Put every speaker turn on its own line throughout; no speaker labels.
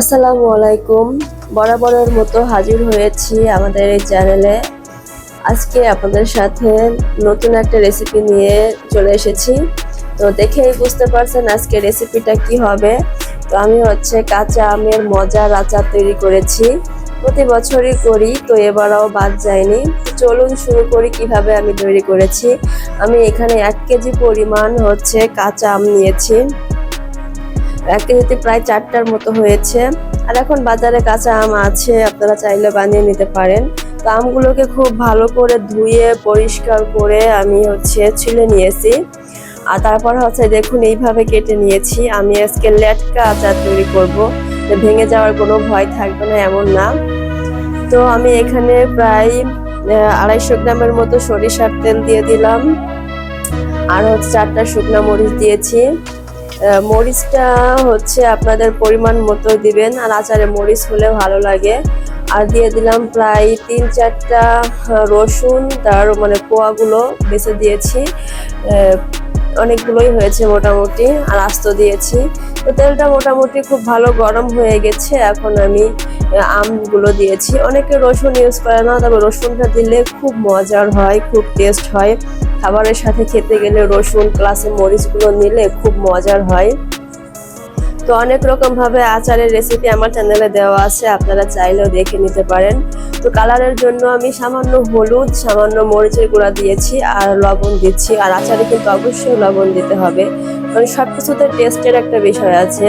আসসালামু আলাইকুম। বরাবরের মতো হাজির হয়েছি আমাদের এই চ্যানেলে। আজকে আপনাদের সাথে নতুন একটা রেসিপি নিয়ে চলে এসেছি। তো দেখেই বুঝতে পারছেন আজকে রেসিপিটা কি হবে। তো আমি হচ্ছে কাঁচা আমের মজার আচার তৈরি করেছি। প্রতি বছরই করি, তো এবারও বাদ যায়নি। চলুন শুরু করি কীভাবে আমি তৈরি করেছি। আমি এখানে এক কেজি পরিমাণ হচ্ছে কাঁচা আম নিয়েছি। কেজিতে প্রায় চারটার মতো হয়েছে। আর এখন বাজারে কাঁচা আম আছে, আপনারা চাইলে বানিয়ে নিতে পারেন। তো আমগুলোকে খুব ভালো করে ধুয়ে, পরিষ্কার করে আমি হচ্ছে ছিলে নিয়েছি। আর তারপর হচ্ছে দেখুন, এইভাবে কেটে নিয়েছি। আমি আজকে লেটকা আচার তৈরি করব। ভেঙে যাওয়ার কোনো ভয় থাকবে না, এমন না। তো আমি এখানে প্রায় আড়াইশো গ্রামের মতো সরিষার তেল দিয়ে দিলাম। আর হচ্ছে চারটা শুকনো মরিচ দিয়েছি। মরিচটা হচ্ছে আপনাদের পরিমাণ মতো দিবেন, আর আচারে মরিচ হলে ভালো লাগে। আর দিয়ে দিলাম প্রায় তিন চারটা রসুন, তার মানে কোয়াগুলো বেছে দিয়েছি। অনেকগুলোই হয়েছে মোটামুটি, আর আস্ত দিয়েছি। তো তেলটা মোটামুটি খুব ভালো গরম হয়ে গেছে, এখন আমি আমগুলো দিয়েছি। অনেকে রসুন ইউজ করে না, তবে রসুনটা দিলে খুব মজার হয়, খুব টেস্ট হয়। খাবারের সাথে খেতে গেলে রসুন প্লাসে মরিচগুলো নিলে খুব মজার হয়। তো অনেক রকম ভাবে আচারের রেসিপি আমার চ্যানেলে দেওয়া আছে, আপনারা চাইলেও দেখে নিতে পারেন। তো কালারের জন্য আমি সামান্য হলুদ, সামান্য মরিচের গুঁড়া দিয়েছি আর লবণ দিচ্ছি। আর আচারে কিন্তু অবশ্যই লবণ দিতে হবে, কারণ সব কিছুতে টেস্টের একটা বিষয় আছে।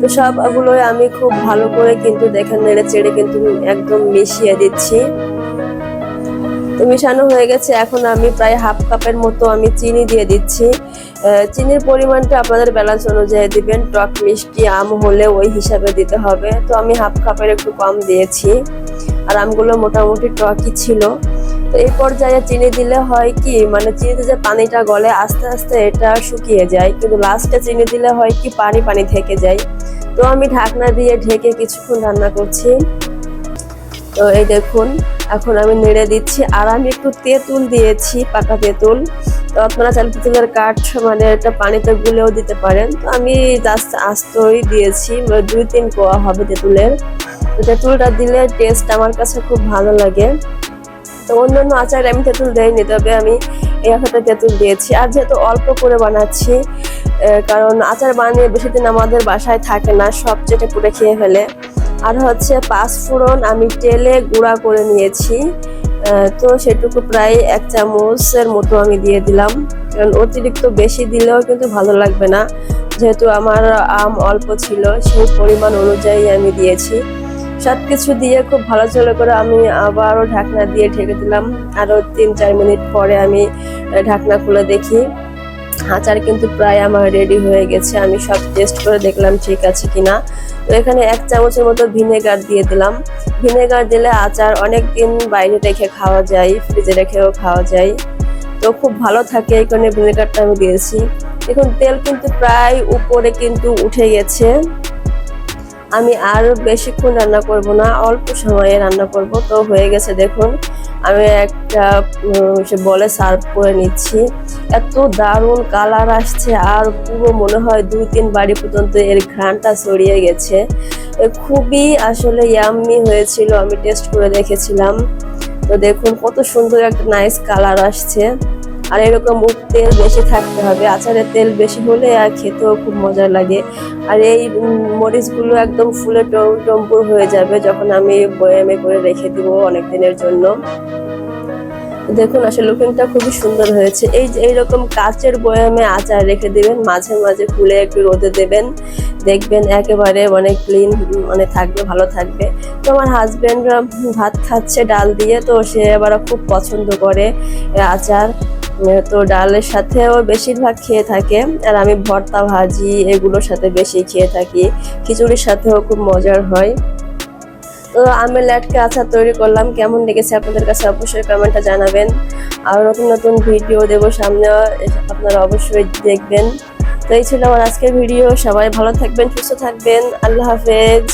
তো সবগুলোই আমি খুব ভালো করে কিন্তু দেখেন নেড়ে চেড়ে কিন্তু একদম মিশিয়ে দিচ্ছি। তো মিশানো হয়ে গেছে। এখন আমি প্রায় হাফ কাপের মতো আমি চিনি দিয়ে দিচ্ছি। চিনির পরিমাণটা আপনাদের ব্যালেন্স অনুযায়ী দিবেন। টক মিষ্টি, আম হলে ওই হিসাবে দিতে হবে। তো আমি হাফ কাপের একটু কম দিয়েছি। আর আমগুলো মোটামুটি টকই ছিল। তো এই পর্যায়ে চিনি দিলে হয় কি মানে চিনিতে যে পানিটা গলে, আস্তে আস্তে এটা শুকিয়ে যায়। কিন্তু লাস্টে চিনি দিলে হয় কি, পানি পানি থেকে যায়। তো আমি ঢাকনা দিয়ে ঢেকে কিছুক্ষণ রান্না করছি। তো এই দেখুন এখন আমি নেড়ে দিচ্ছি আর আমি একটু তেঁতুল দিয়েছি, পাকা তেঁতুল। তো আপনারা চাইলে তেঁতুলের কাঠ মানে এটা পানিতে গুলেও দিতে পারেন। তো আমি জাস্ট আস্তই দিয়েছি মানে দুই তিন কোয়া হবে তেঁতুলের। তো তেঁতুলটা দিলে টেস্ট আমার কাছে খুব ভালো লাগে। তো অন্যান্য আচারে আমি তেঁতুল দেয়নি তবে আমি এই আচারটা তেঁতুল দিয়েছি। আর যেহেতু অল্প করে বানাচ্ছি কারণ আচার বানিয়ে বেশি দিন আমাদের বাসায় থাকে না, সব চেটে পুটে খেয়ে ফেলে। আর হচ্ছে পাঁচ ফোড়ন আমি তেলে গুঁড়া করে নিয়েছি। তো সেটুকু প্রায় এক চামচের মতো আমি দিয়ে দিলাম। কারণ অতিরিক্ত বেশি দিলেও কিন্তু ভালো লাগবে না। যেহেতু আমার আম অল্প ছিল, সেই পরিমাণ অনুযায়ী আমি দিয়েছি। সব কিছু দিয়ে খুব ভালো চলে করে আমি আবারও ঢাকনা দিয়ে ঢেকে দিলাম। আরও তিন চার মিনিট পরে আমি ঢাকনা খুলে দেখি। আচার কিন্তু প্রায় আমার রেডি হয়ে গেছে। আমি সব টেস্ট করে দেখলাম ঠিক আছে কিনা। তো এখানে এক চামচের মতো ভিনেগার দিয়ে দিলাম। ভিনেগার দিলে আচার অনেক দিন বাইরে রেখে খাওয়া যায় ফ্রিজে রেখেও খাওয়া যায়। তো খুব ভালো থাকে এই কারণে ভিনেগারটা আমি দিয়েছি। দেখুন, তেল কিন্তু প্রায় উপরে কিন্তু উঠে গেছে। আমি আর বেশিক্ষণ রান্না করব না, অল্প সময়ে রান্না করব। তো হয়ে গেছে, দেখুন, আমি একটা সে বলে সার্ভ করে নিচ্ছি। এত দারুণ কালার আসছে, আর পুরো মনে হয় দুই তিন বাড়ি পর্যন্ত এর ঘ্রাণটা ছড়িয়ে গেছে। খুবই আসলে ইয়াম্মি হয়েছিল, আমি টেস্ট করে দেখেছিলাম। তো দেখুন, কত সুন্দর একটা নাইস কালার আসছে। আর এরকম তেল বেশি থাকতে হবে। আচারের তেল বেশি হলে আর খেতেও খুব মজা লাগে। আর এই মরিচগুলো একদম ফুলে টম, টম্পুর হয়ে যাবে যখন আমি বয়ামে করে রেখে দিব অনেক দিনের জন্য। দেখুন, আসলে লুকিংটা খুবই সুন্দর হয়েছে। এই এইরকম কাচের বয়ামে আচার রেখে দেবেন, মাঝে মাঝে খুলে একটু রোদে দেবেন। দেখবেন একেবারে অনেক ক্লিন মানে থাকবে, ভালো থাকবে। তো আমার হাজবেন্ড ভাত খাচ্ছে ডাল দিয়ে, তো সে আবার খুব পছন্দ করে আচার। তো ডালের সাথেও বেশিরভাগ খেয়ে থাকে, আর আমি ভর্তা, ভাজি এগুলোর সাথে বেশি খেয়ে থাকি। খিচুড়ির সাথেও খুব মজার হয়। তো আমি ল্যাটকে আচার তৈরি করলাম। কেমন লেগেছে আপনাদের কাছে অবশ্যই কমেন্টে জানাবেন। আর নতুন নতুন ভিডিও দেবো সামনে, আপনারা অবশ্যই দেখবেন। তো এই ছিল আমার আজকের ভিডিও। সবাই ভালো থাকবেন, সুস্থ থাকবেন। আল্লাহ হাফেজ।